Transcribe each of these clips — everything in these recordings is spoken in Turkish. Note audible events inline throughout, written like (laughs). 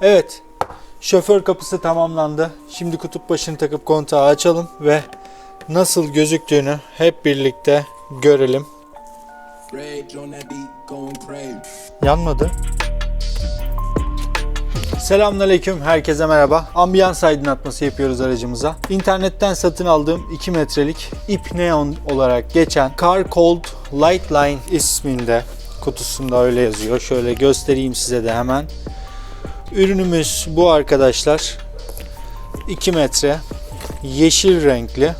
Evet. Şoför kapısı tamamlandı. Şimdi kutup başını takıp kontağı açalım ve nasıl gözüktüğünü hep birlikte görelim. Yanmadı. Selamünaleyküm, herkese merhaba. Ambiyans aydınlatması yapıyoruz aracımıza. İnternetten satın aldığım 2 metrelik ip neon olarak geçen Car Cold Light Line isminde kutusunda öyle yazıyor. Şöyle göstereyim size de hemen. Ürünümüz bu arkadaşlar. 2 metre yeşil renkli.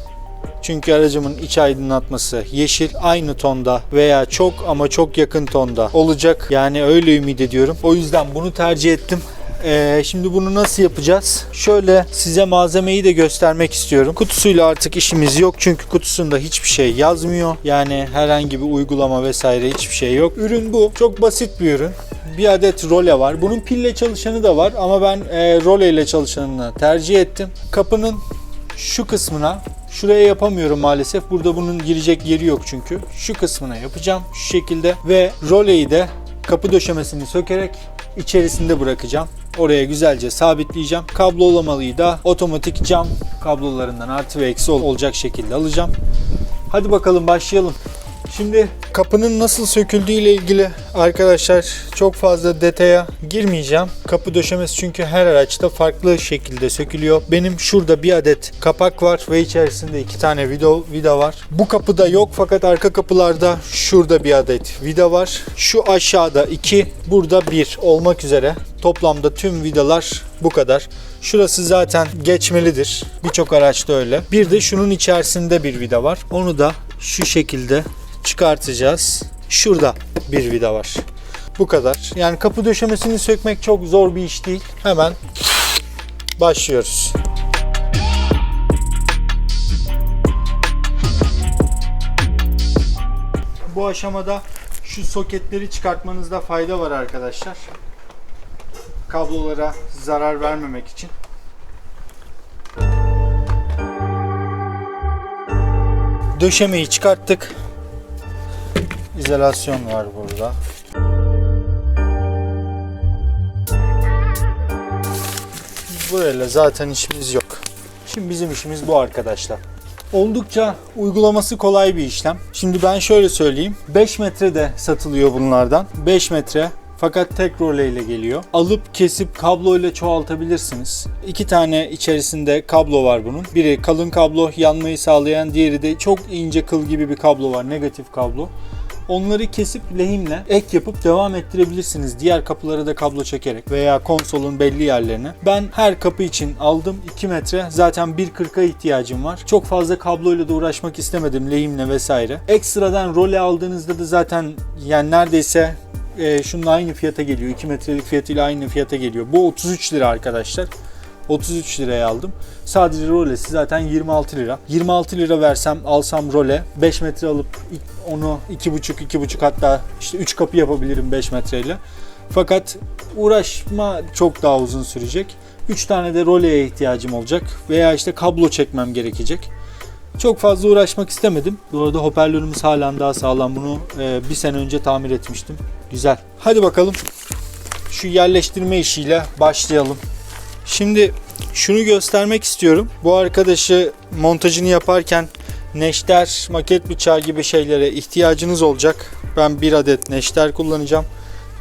Çünkü aracımın iç aydınlatması yeşil aynı tonda veya çok ama çok yakın tonda olacak. Yani öyle ümit ediyorum. O yüzden bunu tercih ettim. Ee, şimdi bunu nasıl yapacağız? Şöyle size malzemeyi de göstermek istiyorum. Kutusuyla artık işimiz yok çünkü kutusunda hiçbir şey yazmıyor. Yani herhangi bir uygulama vesaire hiçbir şey yok. Ürün bu. Çok basit bir ürün. Bir adet role var. Bunun pille çalışanı da var ama ben e, role ile çalışanını tercih ettim. Kapının şu kısmına Şuraya yapamıyorum maalesef. Burada bunun girecek yeri yok çünkü. Şu kısmına yapacağım şu şekilde ve roleyi de kapı döşemesini sökerek içerisinde bırakacağım. Oraya güzelce sabitleyeceğim. Kablolamalıyı da otomatik cam kablolarından artı ve eksi ol- olacak şekilde alacağım. Hadi bakalım başlayalım. Şimdi kapının nasıl söküldüğü ile ilgili arkadaşlar çok fazla detaya girmeyeceğim. Kapı döşemesi çünkü her araçta farklı şekilde sökülüyor. Benim şurada bir adet kapak var ve içerisinde iki tane vida, vida var. Bu kapıda yok fakat arka kapılarda şurada bir adet vida var. Şu aşağıda iki, burada bir olmak üzere. Toplamda tüm vidalar bu kadar. Şurası zaten geçmelidir. Birçok araçta öyle. Bir de şunun içerisinde bir vida var. Onu da şu şekilde çıkartacağız. Şurada bir vida var. Bu kadar. Yani kapı döşemesini sökmek çok zor bir iş değil. Hemen başlıyoruz. Bu aşamada şu soketleri çıkartmanızda fayda var arkadaşlar. Kablolara zarar vermemek için. Döşemeyi çıkarttık. İzolasyon var burada. Burayla zaten işimiz yok. Şimdi bizim işimiz bu arkadaşlar. Oldukça uygulaması kolay bir işlem. Şimdi ben şöyle söyleyeyim. 5 metre de satılıyor bunlardan. 5 metre fakat tek role ile geliyor. Alıp kesip kablo ile çoğaltabilirsiniz. İki tane içerisinde kablo var bunun. Biri kalın kablo yanmayı sağlayan, diğeri de çok ince kıl gibi bir kablo var. Negatif kablo. Onları kesip lehimle ek yapıp devam ettirebilirsiniz. Diğer kapılara da kablo çekerek veya konsolun belli yerlerine. Ben her kapı için aldım 2 metre. Zaten 1.40'a ihtiyacım var. Çok fazla kabloyla da uğraşmak istemedim lehimle vesaire. Ekstradan role aldığınızda da zaten yani neredeyse e, şunun aynı fiyata geliyor. 2 metrelik fiyatıyla aynı fiyata geliyor. Bu 33 lira arkadaşlar. 33 liraya aldım. Sadece rolesi zaten 26 lira. 26 lira versem alsam role 5 metre alıp onu 2,5 2,5 hatta işte 3 kapı yapabilirim 5 metreyle. Fakat uğraşma çok daha uzun sürecek. 3 tane de roleye ihtiyacım olacak veya işte kablo çekmem gerekecek. Çok fazla uğraşmak istemedim. Bu arada hoparlörümüz halen daha sağlam. Bunu e, bir sene önce tamir etmiştim. Güzel. Hadi bakalım şu yerleştirme işiyle başlayalım. Şimdi şunu göstermek istiyorum. Bu arkadaşı montajını yaparken neşter, maket bıçağı gibi şeylere ihtiyacınız olacak. Ben bir adet neşter kullanacağım.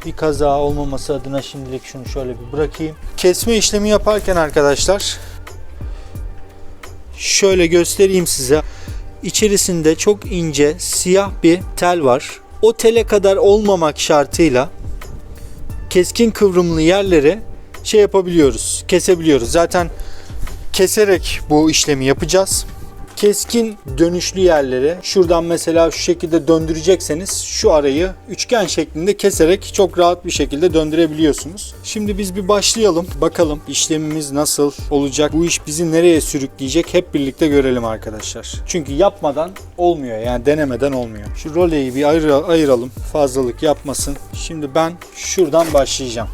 Bir kaza olmaması adına şimdilik şunu şöyle bir bırakayım. Kesme işlemi yaparken arkadaşlar şöyle göstereyim size. İçerisinde çok ince siyah bir tel var. O tele kadar olmamak şartıyla keskin kıvrımlı yerleri şey yapabiliyoruz, kesebiliyoruz. Zaten keserek bu işlemi yapacağız. Keskin dönüşlü yerleri şuradan mesela şu şekilde döndürecekseniz şu arayı üçgen şeklinde keserek çok rahat bir şekilde döndürebiliyorsunuz. Şimdi biz bir başlayalım. Bakalım işlemimiz nasıl olacak? Bu iş bizi nereye sürükleyecek? Hep birlikte görelim arkadaşlar. Çünkü yapmadan olmuyor. Yani denemeden olmuyor. Şu roleyi bir ayır- ayıralım. Fazlalık yapmasın. Şimdi ben şuradan başlayacağım.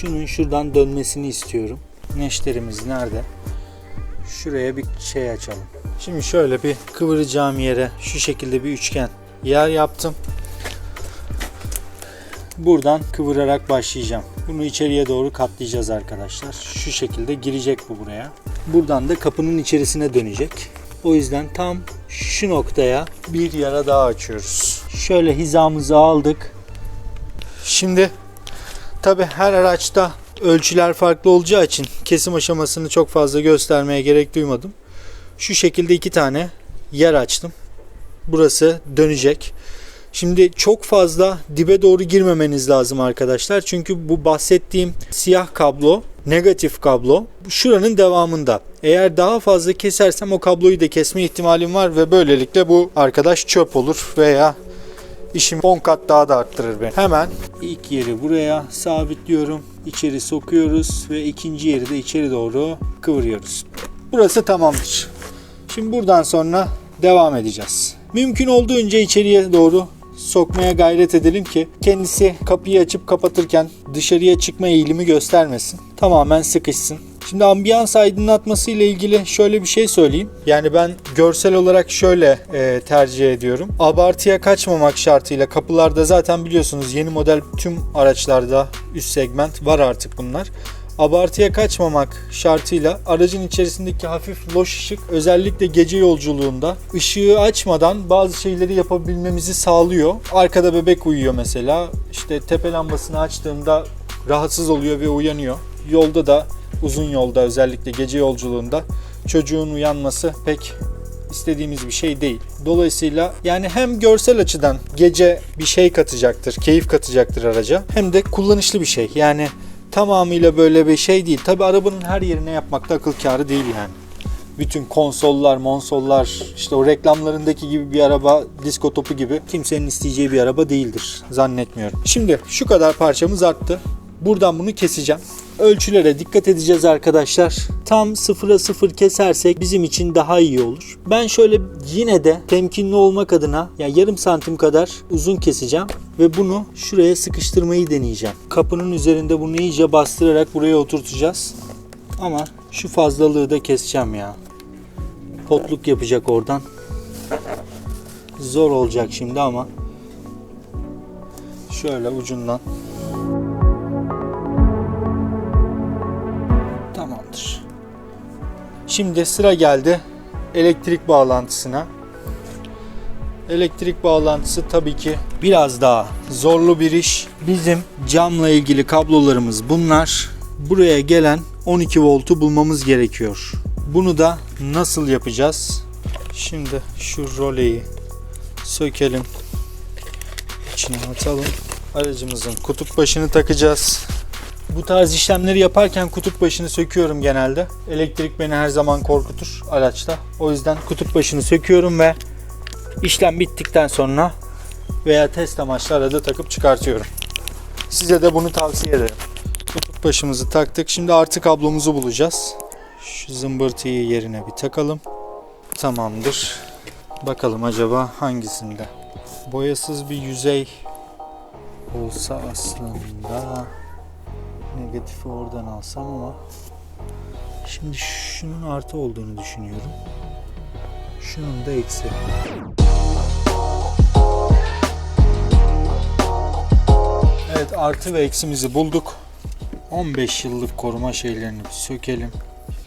Şunun şuradan dönmesini istiyorum. Neşterimiz nerede? Şuraya bir şey açalım. Şimdi şöyle bir kıvıracağım yere şu şekilde bir üçgen yer yaptım. buradan kıvırarak başlayacağım. Bunu içeriye doğru katlayacağız arkadaşlar. Şu şekilde girecek bu buraya. Buradan da kapının içerisine dönecek. O yüzden tam şu noktaya bir yara daha açıyoruz. Şöyle hizamızı aldık. Şimdi tabi her araçta ölçüler farklı olacağı için kesim aşamasını çok fazla göstermeye gerek duymadım. Şu şekilde iki tane yer açtım. Burası dönecek. Şimdi çok fazla dibe doğru girmemeniz lazım arkadaşlar. Çünkü bu bahsettiğim siyah kablo, negatif kablo şuranın devamında. Eğer daha fazla kesersem o kabloyu da kesme ihtimalim var ve böylelikle bu arkadaş çöp olur veya işim 10 kat daha da arttırır beni. Hemen ilk yeri buraya sabitliyorum. İçeri sokuyoruz ve ikinci yeri de içeri doğru kıvırıyoruz. Burası tamamdır. Şimdi buradan sonra devam edeceğiz. Mümkün olduğunca içeriye doğru sokmaya gayret edelim ki kendisi kapıyı açıp kapatırken dışarıya çıkma eğilimi göstermesin. Tamamen sıkışsın. Şimdi ambiyans aydınlatması ile ilgili şöyle bir şey söyleyeyim. Yani ben görsel olarak şöyle e, tercih ediyorum. Abartıya kaçmamak şartıyla kapılarda zaten biliyorsunuz yeni model tüm araçlarda üst segment var artık bunlar abartıya kaçmamak şartıyla aracın içerisindeki hafif loş ışık özellikle gece yolculuğunda ışığı açmadan bazı şeyleri yapabilmemizi sağlıyor. Arkada bebek uyuyor mesela. İşte tepe lambasını açtığımda rahatsız oluyor ve uyanıyor. Yolda da uzun yolda özellikle gece yolculuğunda çocuğun uyanması pek istediğimiz bir şey değil. Dolayısıyla yani hem görsel açıdan gece bir şey katacaktır, keyif katacaktır araca hem de kullanışlı bir şey. Yani tamamıyla böyle bir şey değil. Tabi arabanın her yerine yapmakta akıl kârı değil yani. Bütün konsollar, monsollar, işte o reklamlarındaki gibi bir araba, disko topu gibi kimsenin isteyeceği bir araba değildir. Zannetmiyorum. Şimdi şu kadar parçamız arttı. Buradan bunu keseceğim. Ölçülere dikkat edeceğiz arkadaşlar. Tam sıfıra sıfır kesersek bizim için daha iyi olur. Ben şöyle yine de temkinli olmak adına yani yarım santim kadar uzun keseceğim ve bunu şuraya sıkıştırmayı deneyeceğim. Kapının üzerinde bunu iyice bastırarak buraya oturtacağız. Ama şu fazlalığı da keseceğim ya. Potluk yapacak oradan. Zor olacak şimdi ama şöyle ucundan Şimdi sıra geldi elektrik bağlantısına. Elektrik bağlantısı tabii ki biraz daha zorlu bir iş. Bizim camla ilgili kablolarımız bunlar. Buraya gelen 12 voltu bulmamız gerekiyor. Bunu da nasıl yapacağız? Şimdi şu roleyi sökelim. İçine atalım. Aracımızın kutup başını takacağız. Bu tarz işlemleri yaparken kutup başını söküyorum genelde. Elektrik beni her zaman korkutur araçta. O yüzden kutup başını söküyorum ve işlem bittikten sonra veya test amaçlı arada takıp çıkartıyorum. Size de bunu tavsiye ederim. Kutup başımızı taktık. Şimdi artı kablomuzu bulacağız. Şu zımbırtıyı yerine bir takalım. Tamamdır. Bakalım acaba hangisinde? Boyasız bir yüzey olsa aslında negatifi oradan alsam ama şimdi şunun artı olduğunu düşünüyorum. Şunun da eksi. Evet artı ve eksimizi bulduk. 15 yıllık koruma şeylerini sökelim.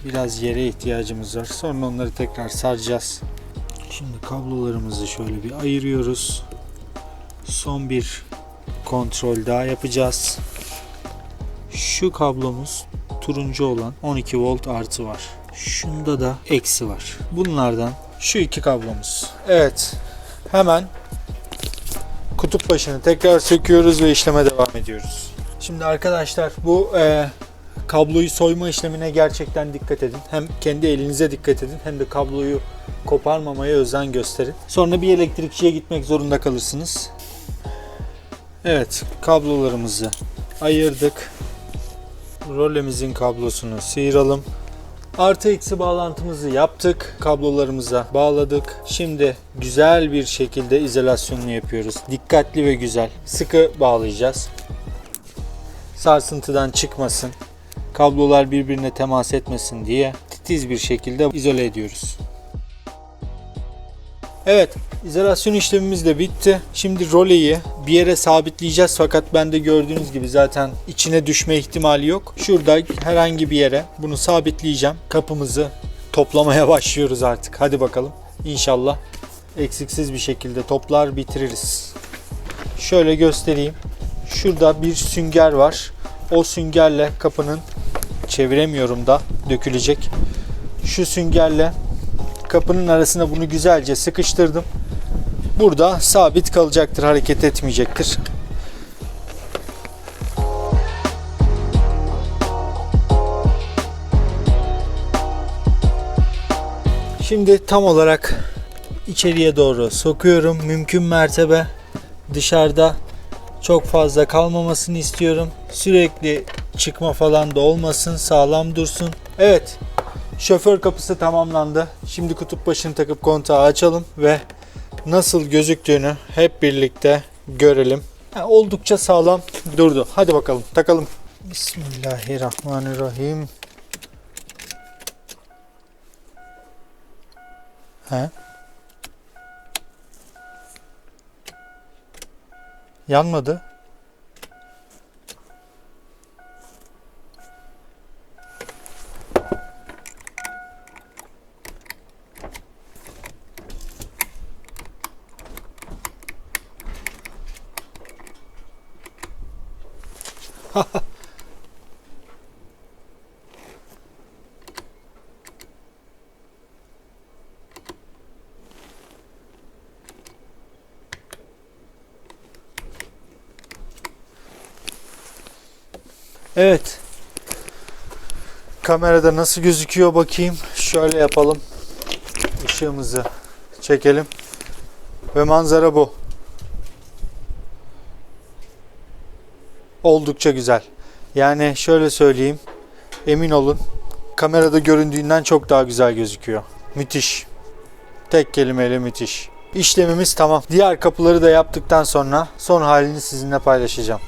Biraz yere ihtiyacımız var. Sonra onları tekrar saracağız. Şimdi kablolarımızı şöyle bir ayırıyoruz. Son bir kontrol daha yapacağız. Şu kablomuz turuncu olan 12 volt artı var. Şunda da eksi var. Bunlardan şu iki kablomuz. Evet. Hemen kutup başını tekrar söküyoruz ve işleme devam ediyoruz. Şimdi arkadaşlar bu e, kabloyu soyma işlemine gerçekten dikkat edin. Hem kendi elinize dikkat edin hem de kabloyu koparmamaya özen gösterin. Sonra bir elektrikçiye gitmek zorunda kalırsınız. Evet, kablolarımızı ayırdık. Rolemizin kablosunu sıyıralım. Artı eksi bağlantımızı yaptık. Kablolarımıza bağladık. Şimdi güzel bir şekilde izolasyonunu yapıyoruz. Dikkatli ve güzel. Sıkı bağlayacağız. Sarsıntıdan çıkmasın. Kablolar birbirine temas etmesin diye titiz bir şekilde izole ediyoruz. Evet, İzolasyon işlemimiz de bitti. Şimdi roleyi bir yere sabitleyeceğiz fakat bende gördüğünüz gibi zaten içine düşme ihtimali yok. Şurada herhangi bir yere bunu sabitleyeceğim. Kapımızı toplamaya (laughs) başlıyoruz artık. Hadi bakalım. İnşallah eksiksiz bir şekilde toplar bitiririz. Şöyle göstereyim. Şurada bir sünger var. O süngerle kapının çeviremiyorum da dökülecek. Şu süngerle kapının arasına bunu güzelce sıkıştırdım. Burada sabit kalacaktır, hareket etmeyecektir. Şimdi tam olarak içeriye doğru sokuyorum. Mümkün mertebe dışarıda çok fazla kalmamasını istiyorum. Sürekli çıkma falan da olmasın, sağlam dursun. Evet, şoför kapısı tamamlandı. Şimdi kutup başını takıp kontağı açalım ve nasıl gözüktüğünü hep birlikte görelim. Ha, oldukça sağlam durdu. Hadi bakalım takalım. Bismillahirrahmanirrahim. He? Yanmadı. Evet. Kamerada nasıl gözüküyor bakayım. Şöyle yapalım. Işığımızı çekelim. Ve manzara bu. Oldukça güzel. Yani şöyle söyleyeyim. Emin olun kamerada göründüğünden çok daha güzel gözüküyor. Müthiş. Tek kelimeyle müthiş. İşlemimiz tamam. Diğer kapıları da yaptıktan sonra son halini sizinle paylaşacağım.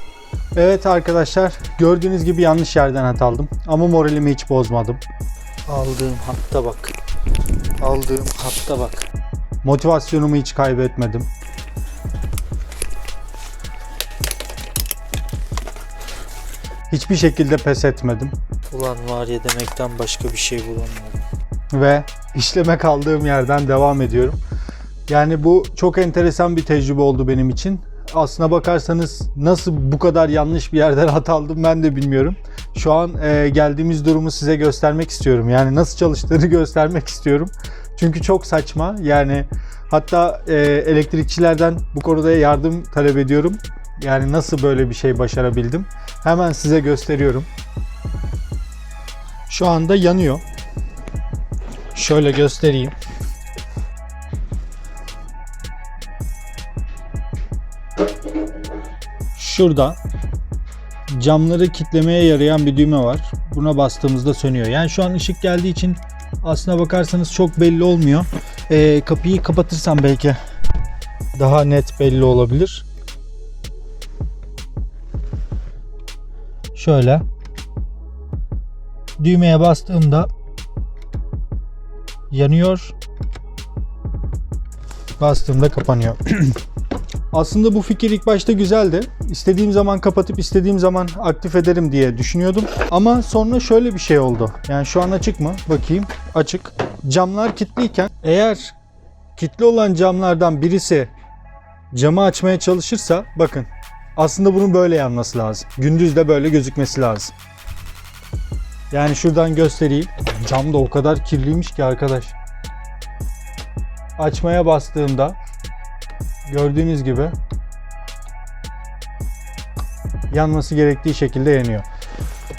Evet arkadaşlar gördüğünüz gibi yanlış yerden hat aldım ama moralimi hiç bozmadım. Aldığım hatta bak. Aldığım hatta bak. Motivasyonumu hiç kaybetmedim. Hiçbir şekilde pes etmedim. Ulan var ya demekten başka bir şey bulamadım. Ve işleme kaldığım yerden devam ediyorum. Yani bu çok enteresan bir tecrübe oldu benim için. Aslına bakarsanız nasıl bu kadar yanlış bir yerden (laughs) hat aldım ben de bilmiyorum. Şu an e, geldiğimiz durumu size göstermek istiyorum. Yani nasıl çalıştığını (laughs) göstermek istiyorum. Çünkü çok saçma. Yani hatta e, elektrikçilerden bu konuda yardım talep ediyorum. Yani nasıl böyle bir şey başarabildim? Hemen size gösteriyorum. Şu anda yanıyor. Şöyle göstereyim. Şurada camları kitlemeye yarayan bir düğme var. Buna bastığımızda sönüyor. Yani şu an ışık geldiği için aslına bakarsanız çok belli olmuyor. Ee, kapıyı kapatırsam belki daha net belli olabilir. Şöyle düğmeye bastığımda yanıyor. Bastığımda kapanıyor. (clears throat) Aslında bu fikir ilk başta güzeldi. İstediğim zaman kapatıp istediğim zaman aktif ederim diye düşünüyordum. Ama sonra şöyle bir şey oldu. Yani şu an açık mı? Bakayım. Açık. Camlar kilitliyken eğer kilitli olan camlardan birisi camı açmaya çalışırsa bakın aslında bunun böyle yanması lazım. Gündüz de böyle gözükmesi lazım. Yani şuradan göstereyim. Cam da o kadar kirliymiş ki arkadaş. Açmaya bastığımda gördüğünüz gibi yanması gerektiği şekilde yanıyor.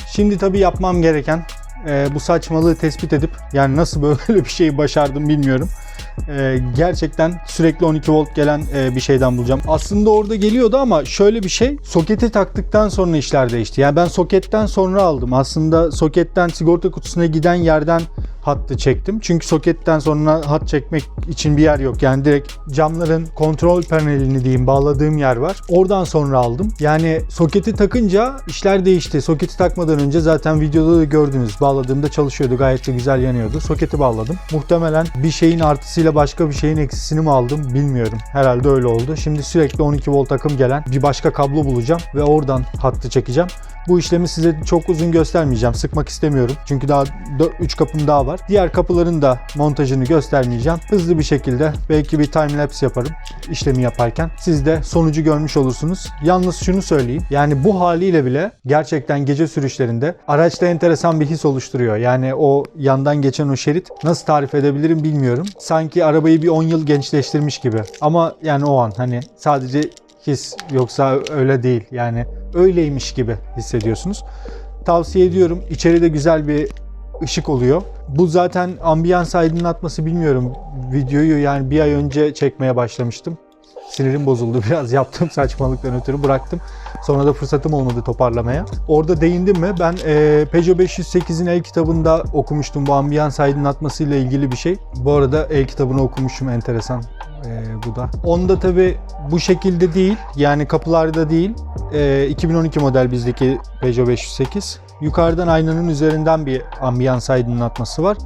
Şimdi tabii yapmam gereken e, bu saçmalığı tespit edip yani nasıl (laughs) böyle bir şeyi başardım bilmiyorum. E, gerçekten sürekli 12 volt gelen e, bir şeyden bulacağım. Aslında orada geliyordu ama şöyle bir şey sokete taktıktan sonra işler değişti. Yani ben soketten sonra aldım. Aslında soketten sigorta kutusuna giden yerden hattı çektim. Çünkü soketten sonra hat çekmek için bir yer yok. Yani direkt camların kontrol panelini diyeyim bağladığım yer var. Oradan sonra aldım. Yani soketi takınca işler değişti. Soketi takmadan önce zaten videoda da gördünüz. Bağladığımda çalışıyordu. Gayet de güzel yanıyordu. Soketi bağladım. Muhtemelen bir şeyin artısıyla başka bir şeyin eksisini mi aldım bilmiyorum. Herhalde öyle oldu. Şimdi sürekli 12 volt akım gelen bir başka kablo bulacağım ve oradan hattı çekeceğim. Bu işlemi size çok uzun göstermeyeceğim. Sıkmak istemiyorum. Çünkü daha 3 kapım daha var. Diğer kapıların da montajını göstermeyeceğim. Hızlı bir şekilde belki bir time lapse yaparım işlemi yaparken. Siz de sonucu görmüş olursunuz. Yalnız şunu söyleyeyim. Yani bu haliyle bile gerçekten gece sürüşlerinde araçta enteresan bir his oluşturuyor. Yani o yandan geçen o şerit nasıl tarif edebilirim bilmiyorum. Sanki arabayı bir 10 yıl gençleştirmiş gibi. Ama yani o an hani sadece his yoksa öyle değil. Yani öyleymiş gibi hissediyorsunuz. Tavsiye ediyorum. İçeride güzel bir ışık oluyor. Bu zaten ambiyans aydınlatması bilmiyorum. Videoyu yani bir ay önce çekmeye başlamıştım. Sinirim bozuldu (laughs) biraz yaptığım saçmalıktan ötürü bıraktım. Sonra da fırsatım olmadı toparlamaya. Orada değindim mi? Ben e, Peugeot 508'in el kitabında okumuştum bu ambiyans aydınlatması ile ilgili bir şey. Bu arada el kitabını okumuşum enteresan e, bu da. Onda tabi bu şekilde değil yani kapılarda değil. E, 2012 model bizdeki Peugeot 508. Yukarıdan aynanın üzerinden bir ambiyans aydınlatması var.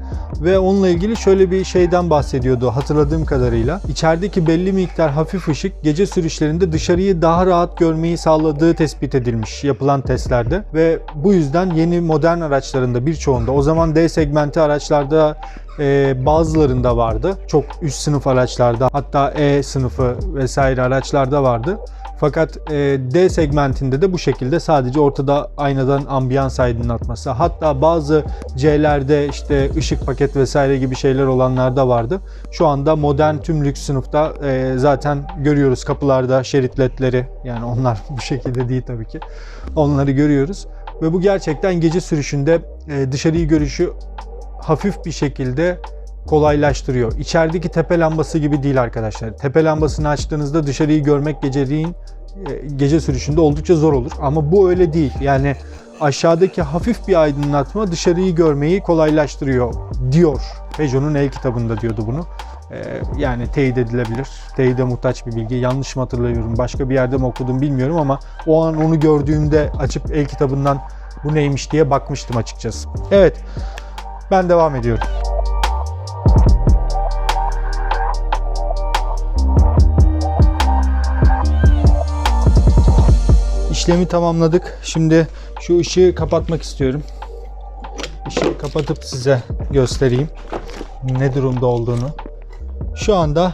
Ve onunla ilgili şöyle bir şeyden bahsediyordu hatırladığım kadarıyla. İçerideki belli miktar hafif ışık gece sürüşlerinde dışarıyı daha rahat görmeyi sağladığı tespit edilmiş yapılan testlerde. Ve bu yüzden yeni modern araçlarında birçoğunda o zaman D segmenti araçlarda e, bazılarında vardı. Çok üst sınıf araçlarda hatta E sınıfı vesaire araçlarda vardı. Fakat e, D segmentinde de bu şekilde sadece ortada aynadan ambiyans aydınlatması. Hatta bazı C'lerde işte ışık paket vesaire gibi şeyler olanlarda vardı. Şu anda modern tüm lüks sınıfta e, zaten görüyoruz kapılarda şerit ledleri. Yani onlar (laughs) bu şekilde değil tabii ki. Onları görüyoruz. Ve bu gerçekten gece sürüşünde e, dışarıyı görüşü hafif bir şekilde kolaylaştırıyor. İçerideki tepe lambası gibi değil arkadaşlar. Tepe lambasını açtığınızda dışarıyı görmek geceliğin e, gece sürüşünde oldukça zor olur. Ama bu öyle değil. Yani aşağıdaki hafif bir aydınlatma dışarıyı görmeyi kolaylaştırıyor diyor. Peugeot'un el kitabında diyordu bunu. E, yani teyit edilebilir. Teyide muhtaç bir bilgi. Yanlış mı hatırlıyorum? Başka bir yerde mi okudum bilmiyorum ama o an onu gördüğümde açıp el kitabından bu neymiş diye bakmıştım açıkçası. Evet. Ben devam ediyorum. İşlemi tamamladık. Şimdi şu ışığı kapatmak istiyorum. Işığı kapatıp size göstereyim ne durumda olduğunu. Şu anda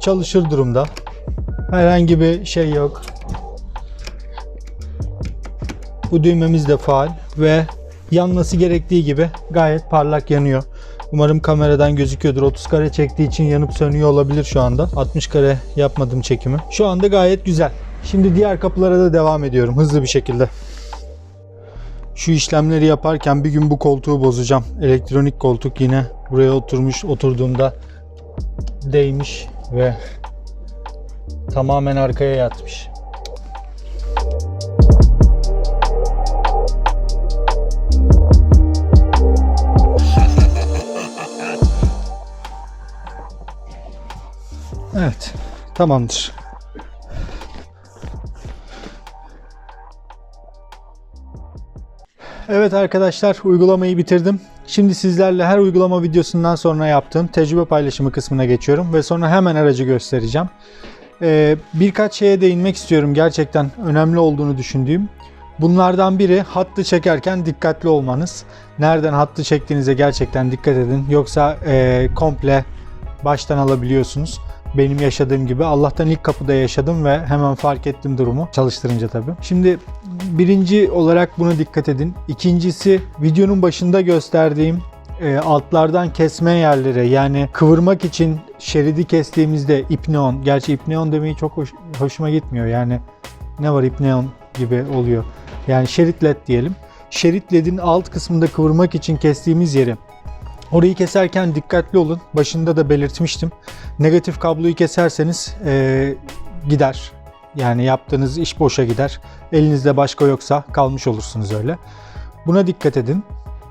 çalışır durumda. Herhangi bir şey yok. Bu düğmemiz de faal ve yanması gerektiği gibi gayet parlak yanıyor. Umarım kameradan gözüküyordur. 30 kare çektiği için yanıp sönüyor olabilir şu anda. 60 kare yapmadım çekimi. Şu anda gayet güzel. Şimdi diğer kapılara da devam ediyorum hızlı bir şekilde. Şu işlemleri yaparken bir gün bu koltuğu bozacağım. Elektronik koltuk yine buraya oturmuş oturduğumda değmiş ve tamamen arkaya yatmış. Evet, tamamdır. Evet arkadaşlar uygulamayı bitirdim. Şimdi sizlerle her uygulama videosundan sonra yaptığım tecrübe paylaşımı kısmına geçiyorum ve sonra hemen aracı göstereceğim. Ee, birkaç şeye değinmek istiyorum gerçekten önemli olduğunu düşündüğüm. Bunlardan biri hattı çekerken dikkatli olmanız. Nereden hattı çektiğinize gerçekten dikkat edin. Yoksa e, komple baştan alabiliyorsunuz. Benim yaşadığım gibi Allah'tan ilk kapıda yaşadım ve hemen fark ettim durumu çalıştırınca tabii. Şimdi birinci olarak buna dikkat edin. İkincisi videonun başında gösterdiğim e, altlardan kesme yerleri yani kıvırmak için şeridi kestiğimizde ipneon. Gerçi ipneon demeyi çok hoş- hoşuma gitmiyor. Yani ne var ipneon gibi oluyor. Yani şerit led diyelim. Şerit ledin alt kısmında kıvırmak için kestiğimiz yeri Orayı keserken dikkatli olun. Başında da belirtmiştim. Negatif kabloyu keserseniz eee, gider. Yani yaptığınız iş boşa gider. Elinizde başka yoksa kalmış olursunuz öyle. Buna dikkat edin.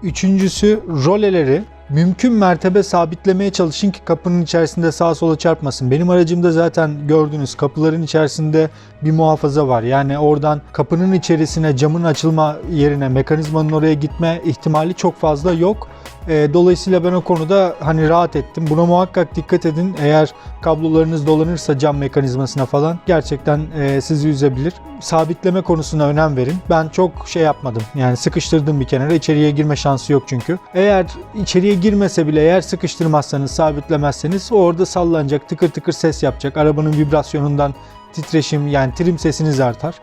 Üçüncüsü roleleri mümkün mertebe sabitlemeye çalışın ki kapının içerisinde sağa sola çarpmasın. Benim aracımda zaten gördünüz kapıların içerisinde bir muhafaza var. Yani oradan kapının içerisine camın açılma yerine mekanizmanın oraya gitme ihtimali çok fazla yok. E, dolayısıyla ben o konuda hani rahat ettim. Buna muhakkak dikkat edin. Eğer kablolarınız dolanırsa cam mekanizmasına falan gerçekten e, sizi üzebilir. Sabitleme konusuna önem verin. Ben çok şey yapmadım. Yani sıkıştırdım bir kenara. İçeriye girme şansı yok çünkü. Eğer içeriye girmese bile eğer sıkıştırmazsanız, sabitlemezseniz orada sallanacak, tıkır tıkır ses yapacak. Arabanın vibrasyonundan titreşim yani trim sesiniz artar.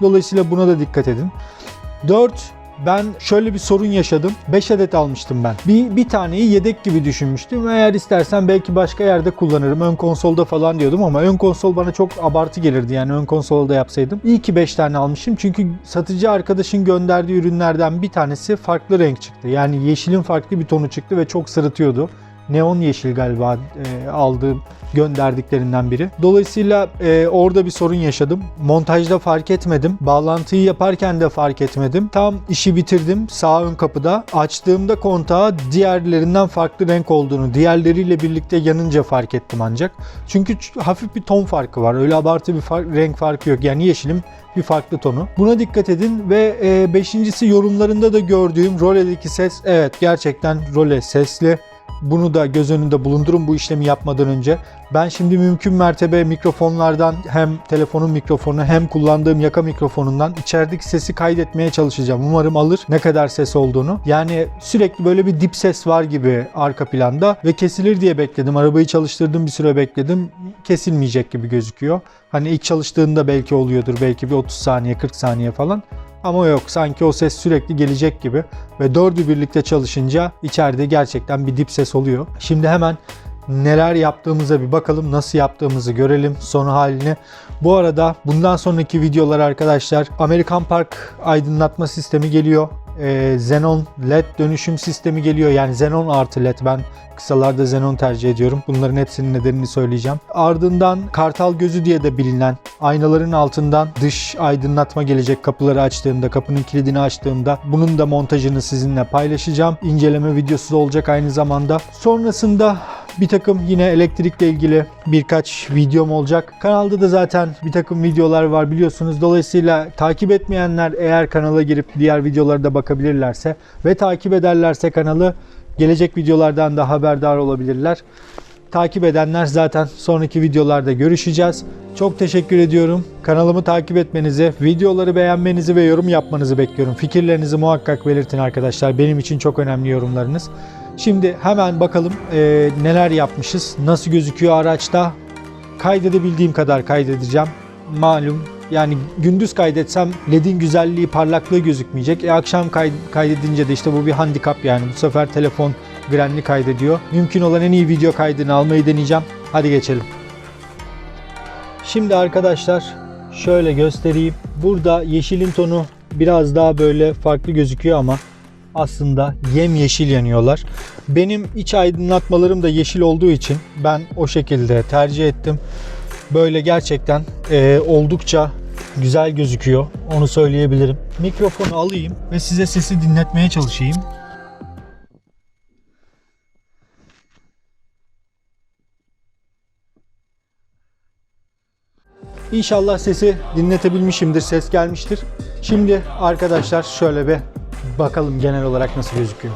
Dolayısıyla buna da dikkat edin. 4 ben şöyle bir sorun yaşadım. 5 adet almıştım ben. Bir, bir taneyi yedek gibi düşünmüştüm. Eğer istersen belki başka yerde kullanırım. Ön konsolda falan diyordum ama ön konsol bana çok abartı gelirdi. Yani ön konsolda yapsaydım. İyi ki 5 tane almışım. Çünkü satıcı arkadaşın gönderdiği ürünlerden bir tanesi farklı renk çıktı. Yani yeşilin farklı bir tonu çıktı ve çok sırıtıyordu. Neon yeşil galiba e, aldığım gönderdiklerinden biri. Dolayısıyla e, orada bir sorun yaşadım. Montajda fark etmedim. Bağlantıyı yaparken de fark etmedim. Tam işi bitirdim sağ ön kapıda. Açtığımda kontağı diğerlerinden farklı renk olduğunu, diğerleriyle birlikte yanınca fark ettim ancak. Çünkü hafif bir ton farkı var. Öyle abartı bir far- renk farkı yok. Yani yeşilim bir farklı tonu. Buna dikkat edin ve e, beşincisi yorumlarında da gördüğüm Role'deki ses evet gerçekten Role sesli. Bunu da göz önünde bulundurun bu işlemi yapmadan önce. Ben şimdi mümkün mertebe mikrofonlardan hem telefonun mikrofonu hem kullandığım yaka mikrofonundan içerideki sesi kaydetmeye çalışacağım. Umarım alır ne kadar ses olduğunu. Yani sürekli böyle bir dip ses var gibi arka planda ve kesilir diye bekledim. Arabayı çalıştırdım bir süre bekledim. Kesilmeyecek gibi gözüküyor. Hani ilk çalıştığında belki oluyordur. Belki bir 30 saniye 40 saniye falan. Ama yok sanki o ses sürekli gelecek gibi ve dördü birlikte çalışınca içeride gerçekten bir dip ses oluyor. Şimdi hemen neler yaptığımıza bir bakalım, nasıl yaptığımızı görelim son halini. Bu arada bundan sonraki videolar arkadaşlar Amerikan Park aydınlatma sistemi geliyor. Ee, Xenon LED dönüşüm sistemi geliyor. Yani Xenon artı LED ben kısalarda Xenon tercih ediyorum. Bunların hepsinin nedenini söyleyeceğim. Ardından Kartal Gözü diye de bilinen aynaların altından dış aydınlatma gelecek kapıları açtığımda, kapının kilidini açtığımda bunun da montajını sizinle paylaşacağım. İnceleme videosu da olacak aynı zamanda. Sonrasında bir takım yine elektrikle ilgili birkaç videom olacak. Kanalda da zaten bir takım videolar var biliyorsunuz. Dolayısıyla takip etmeyenler eğer kanala girip diğer videolara da bakabilirlerse ve takip ederlerse kanalı gelecek videolardan da haberdar olabilirler. Takip edenler zaten sonraki videolarda görüşeceğiz. Çok teşekkür ediyorum. Kanalımı takip etmenizi, videoları beğenmenizi ve yorum yapmanızı bekliyorum. Fikirlerinizi muhakkak belirtin arkadaşlar. Benim için çok önemli yorumlarınız. Şimdi hemen bakalım eee, neler yapmışız, nasıl gözüküyor araçta. Kaydedebildiğim kadar kaydedeceğim. Malum yani gündüz kaydetsem LED'in güzelliği, parlaklığı gözükmeyecek. E akşam kay- kaydedince de işte bu bir handikap yani. Bu sefer telefon grenli kaydediyor. Mümkün olan en iyi video kaydını almayı deneyeceğim. Hadi geçelim. Şimdi arkadaşlar şöyle göstereyim. Burada yeşilin tonu biraz daha böyle farklı gözüküyor ama aslında yemyeşil yanıyorlar. Benim iç aydınlatmalarım da yeşil olduğu için ben o şekilde tercih ettim. Böyle gerçekten eee, oldukça güzel gözüküyor. Onu söyleyebilirim. Mikrofonu alayım ve size sesi dinletmeye çalışayım. İnşallah sesi dinletebilmişimdir, ses gelmiştir. Şimdi arkadaşlar şöyle bir bakalım genel olarak nasıl gözüküyor.